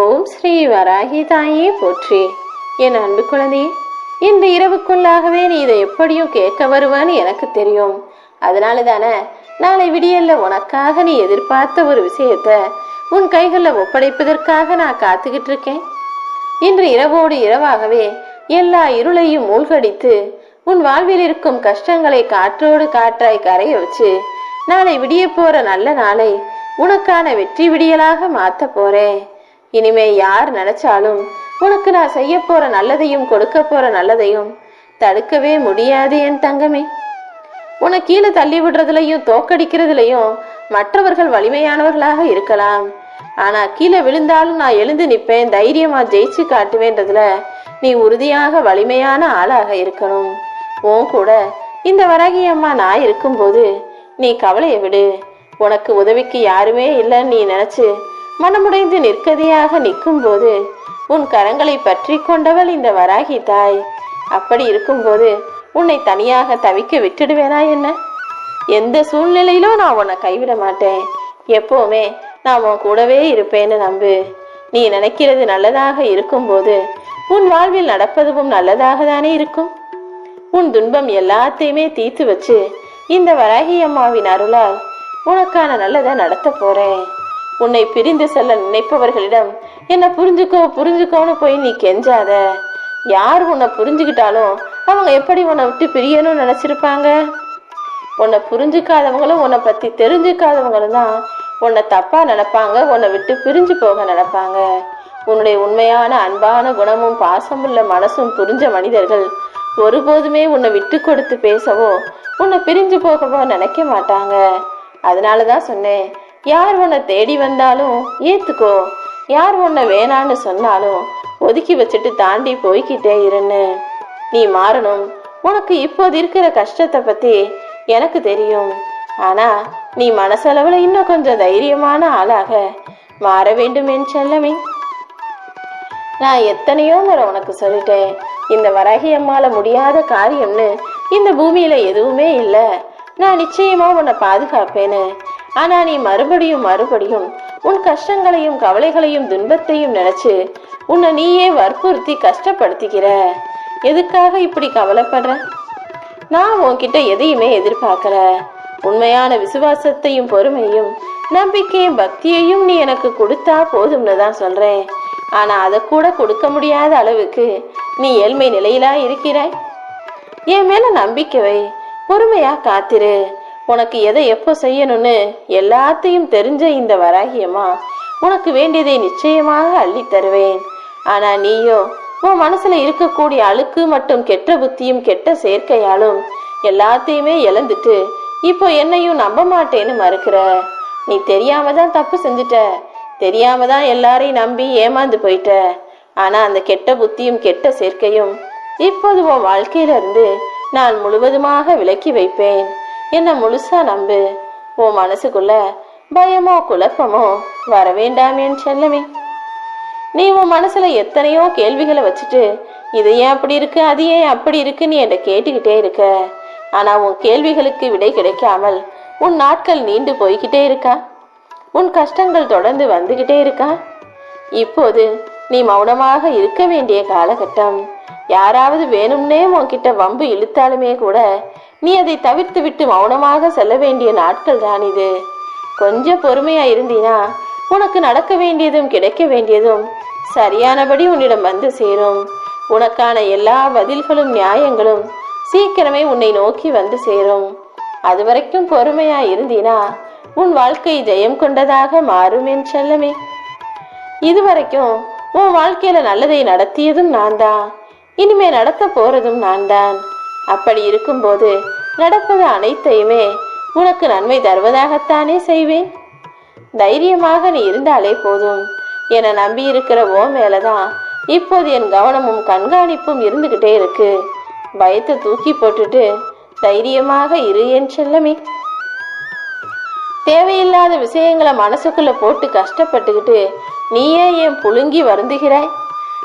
ஓம் ஸ்ரீ வராகி தாயே போற்றி. என் அன்பு குழந்தையே இந்த இரவுக்குள்ளாகவே நீ இதை எப்படியும் கேட்க வருவான்னு எனக்கு தெரியும். அதனால தானே நாளை விடியல்ல உனக்காக நீ எதிர்பார்த்த ஒரு விஷயத்த உன் கைகளில் ஒப்படைப்பதற்காக நான் காத்துக்கிட்டு இருக்கேன். இன்று இரவோடு இரவாகவே எல்லா இருளையும் மூழ்கடித்து உன் வாழ்வில் இருக்கும் கஷ்டங்களை காற்றோடு காற்றாய் கரைய வச்சு நாளை விடிய போற நல்ல நாளை உனக்கான வெற்றி விடியலாக மாற்ற போறேன். இனிமே யார் நினைச்சாலும் உனக்கு நான் செய்ய போற நல்லதையும் கொடுக்க போற நல்லதையும் தடுக்கவே முடியாது என் தங்கமே. உன கீழே தள்ளி விடுறதுலையும் தோக்கடிக்கிறதுலையும் மற்றவர்கள் வலிமையானவர்களாக இருக்கலாம். ஆனா கீழே விழுந்தாலும் நான் எழுந்து நிப்பேன் தைரியமா ஜெயிச்சு காட்டுவேன்றதுல நீ உறுதியாக வலிமையான ஆளாக இருக்கணும். உன் கூட இந்த வராகி அம்மா நான் இருக்கும்போது நீ கவலையை விடு. உனக்கு உதவிக்கு யாருமே இல்லைன்னு நீ நினைச்சு மனமுடைந்து நிற்கதியாக நிற்கும்போது உன் கரங்களை பற்றி கொண்டவள் இந்த வராகி தாய். அப்படி இருக்கும்போது உன்னை தனியாக தவிக்க விட்டுடுவேனா என்ன? எந்த சூழ்நிலையிலும் நான் உன்னை கைவிட மாட்டேன். எப்போவுமே நான் உன் கூடவே இருப்பேன்னு நம்பு. நீ நினைக்கிறது நல்லதாக இருக்கும்போது உன் வாழ்வில் நடப்பதும் நல்லதாக தானே இருக்கும்? உன் துன்பம் எல்லாத்தையுமே தீர்த்து வச்சு இந்த வராகி அம்மாவின் அருளால் உனக்கான நல்லதை நடத்த போறேன். உன்னை பிரிந்து செல்ல நினைப்பவர்களிடம் என்ன புரிஞ்சுக்கோ புரிஞ்சுக்கோன்னு போய் நீ கெஞ்சாத. யார் உன்னை புரிஞ்சுக்கிட்டாலும் அவங்க எப்படி உன்னை விட்டு பிரியணும்னு நினைச்சிருப்பாங்க? உன்னை புரிஞ்சுக்காதவங்களும் உன்னை பத்தி தெரிஞ்சுக்காதவங்களும் தான் உன்னை தப்பா நினைப்பாங்க உன்னை விட்டு பிரிஞ்சு போக நினைப்பாங்க. உன்னுடைய உண்மையான அன்பான குணமும் பாசமுள்ள மனசும் புரிஞ்ச மனிதர்கள் ஒருபோதுமே உன்னை விட்டு கொடுத்து பேசவோ உன்னை பிரிஞ்சு போகவோ நினைக்க மாட்டாங்க. அதனால தான் சொன்னேன் யார் உன்னை தேடி வந்தாலும் ஏத்துக்கோ. யார் உன்னை வேணான்னு சொன்னாலும் ஒதுக்கி வச்சுட்டு தாண்டி போய்கிட்டே இருன்னு. நீ மாறணும். உனக்கு இப்போது இருக்கிற கஷ்டத்தை பத்தி எனக்கு தெரியும். ஆனா நீ மனசளவுல இன்னும் கொஞ்சம் தைரியமான ஆளாக மாற வேண்டும் என் செல்லமே. நான் எத்தனையோ முறை உனக்கு சொல்லிட்டேன். இந்த வரகி அம்மால முடியாத காரியம்னு இந்த பூமியில எதுவுமே இல்லை. நான் நிச்சயமா உன்னை பாதுகாப்பேன்னு. ஆனா நீ மறுபடியும் மறுபடியும் உன் கஷ்டங்களையும் கவலைகளையும் துன்பத்தையும் நினைச்சு உன்னை நீயே வற்புறுத்தி கஷ்டப்படுத்திக்கிற. எதுக்காக இப்படி கவலைப்படுற? நான் உன்கிட்ட எதையுமே எதிர்பார்க்கல. உண்மையான விசுவாசத்தையும் பொறுமையும் நம்பிக்கையும் பக்தியையும் நீ எனக்கு கொடுத்தா போதும்னு தான் சொல்றேன். ஆனா அதை கூட கொடுக்க முடியாத அளவுக்கு நீ ஏழ்மை நிலையிலா இருக்கிறாய். என் மேல நம்பிக்கை வை. பொறுமையா காத்திரு. உனக்கு எதை எப்போ செய்யணும்னு எல்லாத்தையும் தெரிஞ்ச இந்த வராகியம்மா உனக்கு வேண்டியதை நிச்சயமாக அள்ளி தருவேன். ஆனா நீயோ உன் மனசுல இருக்கக்கூடிய அழுக்கு மற்றும் கெட்ட புத்தியும் கெட்ட சேர்க்கையாலும் எல்லாத்தையுமே இழந்துட்டு இப்போ என்னையும் நம்ப மாட்டேன்னு மறுக்கிற? நீ தெரியாம தான் தப்பு செஞ்சுட்ட. தெரியாம தான் எல்லாரையும் நம்பி ஏமாந்து போயிட்ட. ஆனா அந்த கெட்ட புத்தியும் கெட்ட சேர்க்கையும் இப்போது உன் வாழ்க்கையில இருந்து நான் முழுவதுமாக விலக்கி வைப்பேன். என்ன முழுசா நம்பு? உன் மனசுக்குள்ள பயமோ குழப்பமோ வர வேண்டாம் என் செல்லமே. நீ உன் மனசுல எத்தனையோ கேள்விகளை வச்சுட்டு இது ஏன் அப்படி இருக்கு அது ஏன் அப்படி இருக்குன்னு என்கிட்ட கேட்டுக்கிட்டே இருக்க. ஆனா உன் கேள்விகளுக்கு விடை கிடைக்காமல் உன் நாட்கள் நீண்டு போய்கிட்டே இருக்கா? உன் கஷ்டங்கள் தொடர்ந்து வந்துகிட்டே இருக்கா? இப்போது நீ மௌனமாக இருக்க வேண்டிய காலகட்டம் யாராவது வேணும்னே உன்கிட்ட வம்பு இழுத்தாலுமே கூட நீ அதை தவிர்த்து விட்டு மௌனமாக செல்ல வேண்டிய நாட்கள் தான் இது. கொஞ்சம் பொறுமையா இருந்தீனா உனக்கு நடக்க வேண்டியதும் கிடைக்க வேண்டியதும் சரியானபடி உன்னிடம் வந்து சேரும். உனக்கான எல்லா பதில்களும் நியாயங்களும் சீக்கிரமே உன்னை நோக்கி வந்து சேரும். அது வரைக்கும் பொறுமையா இருந்தீனா உன் வாழ்க்கை ஜெயம் கொண்டதாக மாறும் என் செல்லமே. இதுவரைக்கும் உன் வாழ்க்கையில நல்லதை நடத்தியதும் நான் தான் இனிமே நடத்த போறதும் நான் தான் அப்படி இருக்கும்போது நடப்பது அனைத்தையுமே உனக்கு நன்மை தருவதாகத்தானே செய்வேன்? தைரியமாக நீ இருந்தாலே போதும். என நம்பி இருக்கிற ஓ மேலதான் இப்போது என் கவனமும் கண்காணிப்பும் இருந்துகிட்டே இருக்கு. பயத்தை தூக்கி போட்டுட்டு தைரியமாக இரு என் செல்லமே. தேவையில்லாத விஷயங்களை மனசுக்குள்ள போட்டு கஷ்டப்பட்டுக்கிட்டு நீயே ஏன் புழுங்கி வருந்துகிறாய்?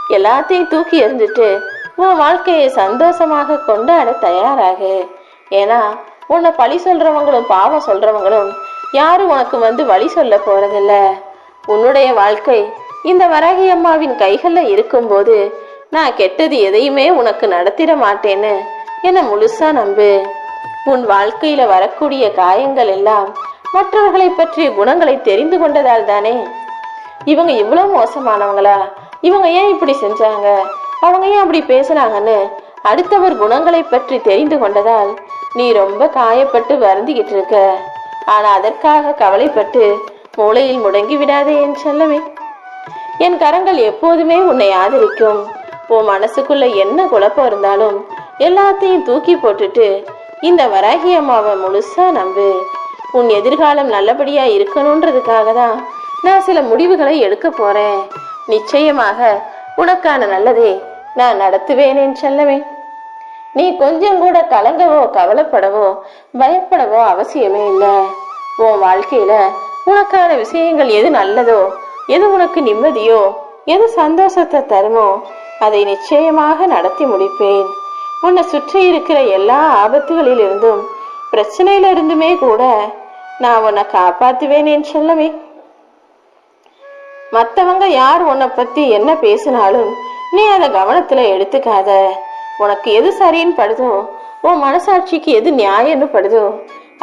எல்லாத்தையும் தூக்கி எறிஞ்சிட்டு உன் வாழ்க்கையை சந்தோஷமாக கொண்டாட தயாராகு. ஏன்னா உன்னை பழி சொல்றவங்களும் பாவம் சொல்றவங்களும் யாரும் உனக்கு வந்து வழி சொல்ல போறதில்ல. உன்னுடைய வாழ்க்கை இந்த வராகி அம்மாவின் கைகளில் இருக்கும்போது நான் கெட்டது எதையுமே உனக்கு நடத்திட மாட்டேன்னு என்னை முழுசா நம்பு. உன் வாழ்க்கையில வரக்கூடிய காயங்கள் எல்லாம் மற்றவர்களை பற்றிய குணங்களை தெரிந்து கொண்டதால் தானே. இவங்க இவ்வளவு மோசமானவங்களா? இவங்க ஏன் இப்படி செஞ்சாங்க? அவங்க ஏன் அப்படி பேசுறாங்கன்னு அடுத்தவர் குணங்களை பற்றி தெரிந்து கொண்டதால் நீ ரொம்ப காயப்பட்டு வருந்திக்கிட்டு இருக்க. ஆனா அதற்காக கவலைப்பட்டு மூளையில் முடங்கி விடாதே என் செல்லமே. என் கரங்கள் எப்போதுமே உன்னை ஆதரிக்கும். உன் மனசுக்குள்ள என்ன குழப்பம் இருந்தாலும் எல்லாத்தையும் தூக்கி போட்டுட்டு இந்த வராகி அம்மாவை முழுசா நம்பு. உன் எதிர்காலம் நல்லபடியா இருக்கணுன்றதுக்காக தான் நான் சில முடிவுகளை எடுக்க போறேன். நிச்சயமாக உனக்கான நல்லதே நான் நடத்துவேனேன் செல்லவே நீ கொஞ்சம் கூட கலங்கவோ கவலைப்படவோ பயப்படவோ அவசியமே இல்லை. உன் வாழ்க்கையில உனக்கான விஷயங்கள் எது நல்லதோ எது உனக்கு நிம்மதியோ எது சந்தோஷத்தை தருமோ அதை நிச்சயமாக நடத்தி முடிப்பேன். உன்னை சுற்றி இருக்கிற எல்லா ஆபத்துகளில் இருந்தும் பிரச்சனையிலிருந்துமே கூட நான் உன்னை காப்பாத்துவேனேன் சொல்லவே மற்றவங்க யார் உன்னை பத்தி என்ன பேசினாலும் நீ அதை கவனத்துல எடுத்துக்காத. உனக்கு எது சரின்னு படுதோ உன் மனசாட்சிக்கு எது நியாயம்னு படுதோ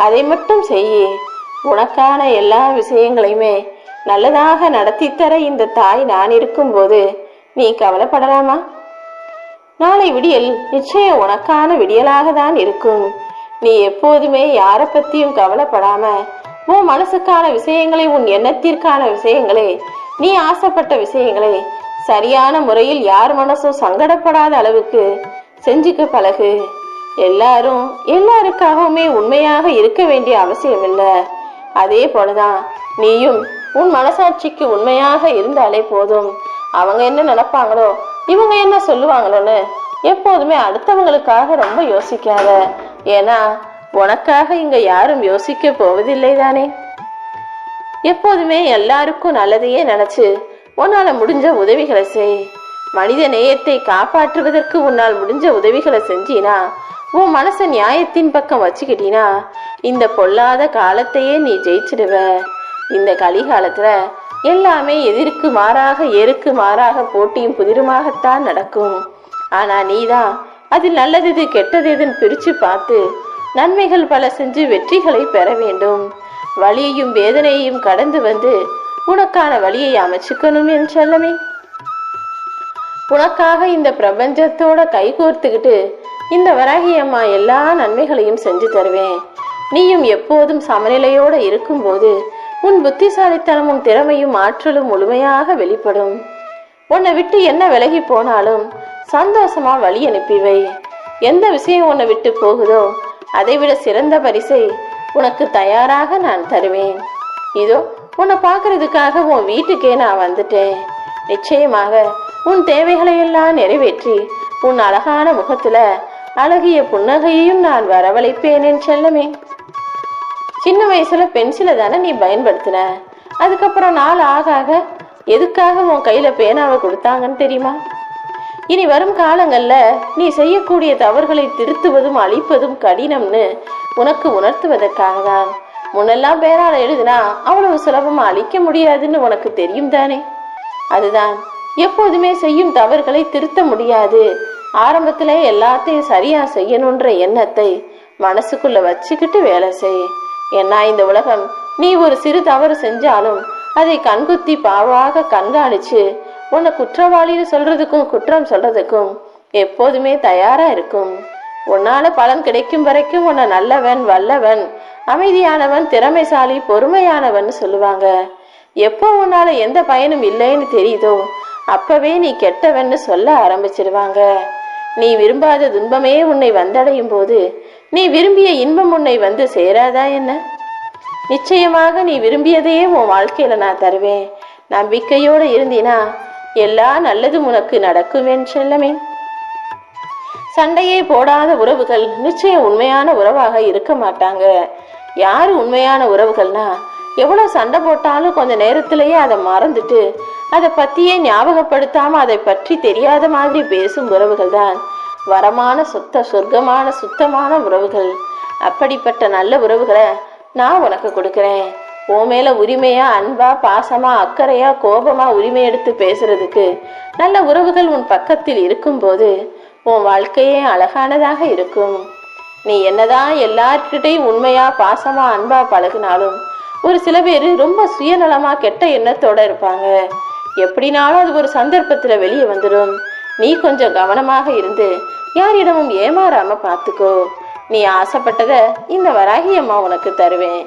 அதை மட்டும் செய்யி. உனக்கான எல்லா விஷயங்களையுமே நல்லதாக நடத்தித்தர இந்த தாய் நான் இருக்கும்போது நீ கவலைப்படலாமா? நாளை விடியல் நிச்சயம் உனக்கான விடியலாக தான் இருக்கும். நீ எப்போதுமே யாரை பத்தியும் கவலைப்படாம உன் மனசுக்கான விஷயங்களை உன் எண்ணத்திற்கான விஷயங்களே நீ ஆசைப்பட்ட விஷயங்களே சரியான முறையில் யார் மனசும் சங்கடப்படாத அளவுக்கு செஞ்சுக்க பழகு. எல்லாரும் எல்லாருக்காகவுமே உண்மையாக இருக்க வேண்டிய அவசியம் இல்லை. அதே போலதான் நீயும் உன் மனசாட்சிக்கு உண்மையாக இருந்தாலே போதும். அவங்க என்ன நினைப்பாங்களோ இவங்க என்ன சொல்லுவாங்களோன்னு எப்போதுமே அடுத்தவங்களுக்காக ரொம்ப யோசிக்காத. ஏன்னா உனக்காக இங்க யாரும் யோசிக்க போவதில்லை தானே எப்போதுமே எல்லாருக்கும் நல்லதையே நினைச்சு உன்னால் முடிஞ்ச உதவிகளை செய். மனித நேயத்தை காப்பாற்றுவதற்கு உன்னால் முடிஞ்ச உதவிகளை செஞ்சினா உன் மனசை நியாயத்தின் பக்கம் வச்சுக்கிட்டினா இந்த பொல்லாத காலத்தையே நீ ஜெயிச்சிடுவ. இந்த கலிகாலத்தில் எல்லாமே எதிர்க்கு மாறாக ஏருக்கு மாறாக போட்டியும் புதிருமாகத்தான் நடக்கும். ஆனா நீதான் அதில் நல்லது எது கெட்டது எதுன்னு பிரித்து பார்த்து நன்மைகள் பல செஞ்சு வெற்றிகளை பெற வேண்டும். வலியையும் வேதனையையும் கடந்து வந்து உனக்கான வழியை அமைச்சுக்கணும் என் செல்லமே. உனக்காக இந்த பிரபஞ்சத்தோட கைகோர்த்துக்கிட்டு இந்த வராகி அம்மா எல்லா நன்மைகளையும் செஞ்சு தருவேன். நீயும் எப்போதும் சமநிலையோடு இருக்கும்போது உன் புத்திசாலித்தனமும் திறமையும் ஆற்றலும் முழுமையாக வெளிப்படும். உன்னை விட்டு என்ன விலகி போனாலும் சந்தோஷமா வழி அனுப்பிவை. எந்த விஷயம் உன்னை விட்டு போகுதோ அதைவிட சிறந்த பரிசை உனக்கு தயாராக நான் தருவேன். இதோ உன்னை பார்க்கறதுக்காக உன் வீட்டுக்கே நான் வந்துட்டேன். நிச்சயமாக உன் தேவைகளையெல்லாம் நிறைவேற்றி உன் அழகான முகத்துல அழகிய புன்னகையையும் நான் வரவழைப்பேன் என் செல்லமே. சின்ன வயசுல பென்சிலை தானே நீ பயன்படுத்தின? அதுக்கப்புறம் நாள் ஆக ஆக எதுக்காக உன் கையில பேனாவை கொடுத்தாங்கன்னு தெரியுமா? இனி வரும் காலங்கள்ல நீ செய்யக்கூடிய தவறுகளை திருத்துவதும் அழிப்பதும் கடினம்னு உனக்கு உணர்த்துவதற்காக தான் முன்னெல்லாம் பேரால எழுதினா அவ்வளவு சுலபமா அழிக்க முடியாதுன்னு உனக்கு தெரியும் தானே? அதுதான். எப்போதுமே செய்யும் தவறுகளை திருத்த முடியாது. ஆரம்பத்துல எல்லாத்தையும் சரியா செய்யணுன்ற எண்ணத்தை மனசுக்குள்ள வச்சுக்கிட்டு வேலை செய். ஏன்னா இந்த உலகம் நீ ஒரு சிறு தவறு செஞ்சாலும் அதை கண்குத்தி பாவாக கண்காணிச்சு உன்னை குற்றவாளின்னு சொல்றதுக்கும் குற்றம் சொல்றதுக்கும் எப்போதுமே தயாரா இருக்கும். உன்னால பலன் கிடைக்கும் வரைக்கும் உன்னை நல்லவன் வல்லவன் அமைதியானவன் திறமைசாலி பொறுமையானவன் சொல்லுவாங்க. எப்போ உன்னால எந்த பயனும் இல்லைன்னு தெரியுதோ அப்பவே நீ கெட்டவன்னு சொல்ல ஆரம்பிச்சிருவாங்க. நீ விரும்பாத துன்பமே உன்னை வந்தடையும் போது நீ விரும்பிய இன்பம் உன்னை வந்து சேராதா என்ன? நிச்சயமாக நீ விரும்பியதையே உன் வாழ்க்கையில நான் தருவேன். நம்பிக்கையோடு இருந்தினா எல்லா நல்லதும் உனக்கு நடக்கும் செல்லமே. சண்டையே போடாத உறவுகள் நிச்சயம் உண்மையான உறவாக இருக்க மாட்டாங்க. யாரு உண்மையான உறவுகள்னா எவ்வளவு சண்டை போட்டாலும் கொஞ்ச நேரத்திலேயே அதை மறந்துட்டு அதை பத்தியே ஞாபகப்படுத்தாம அதை பற்றி தெரியாத மாதிரி பேசும் உறவுகள் தான் வரமான சுத்த சொர்க்கமான சுத்தமான உறவுகள். அப்படிப்பட்ட நல்ல உறவுகளை நான் உனக்கு கொடுக்குறேன். உன் மேல உரிமையா அன்பா பாசமா அக்கறையா கோபமா உரிமை எடுத்து பேசுறதுக்கு நல்ல உறவுகள் உன் பக்கத்தில் இருக்கும்போது உன் வாழ்க்கையே அழகானதாக இருக்கும். நீ என்னதான் எல்லார்கிட்டையும் உண்மையா பாசமா அன்பா பழகினாலும் ஒரு சில பேர் ரொம்ப சுயநலமா கெட்ட எண்ணத்தோட இருப்பாங்க. எப்படினாலும் அது ஒரு சந்தர்ப்பத்துல வெளியே வந்துடும் நீ கொஞ்சம் கவனமாக இருந்து யாரிடமும் ஏமாறாம பார்த்துக்கோ நீ ஆசைப்பட்டத இந்த வராகி அம்மா உனக்கு தருவேன்.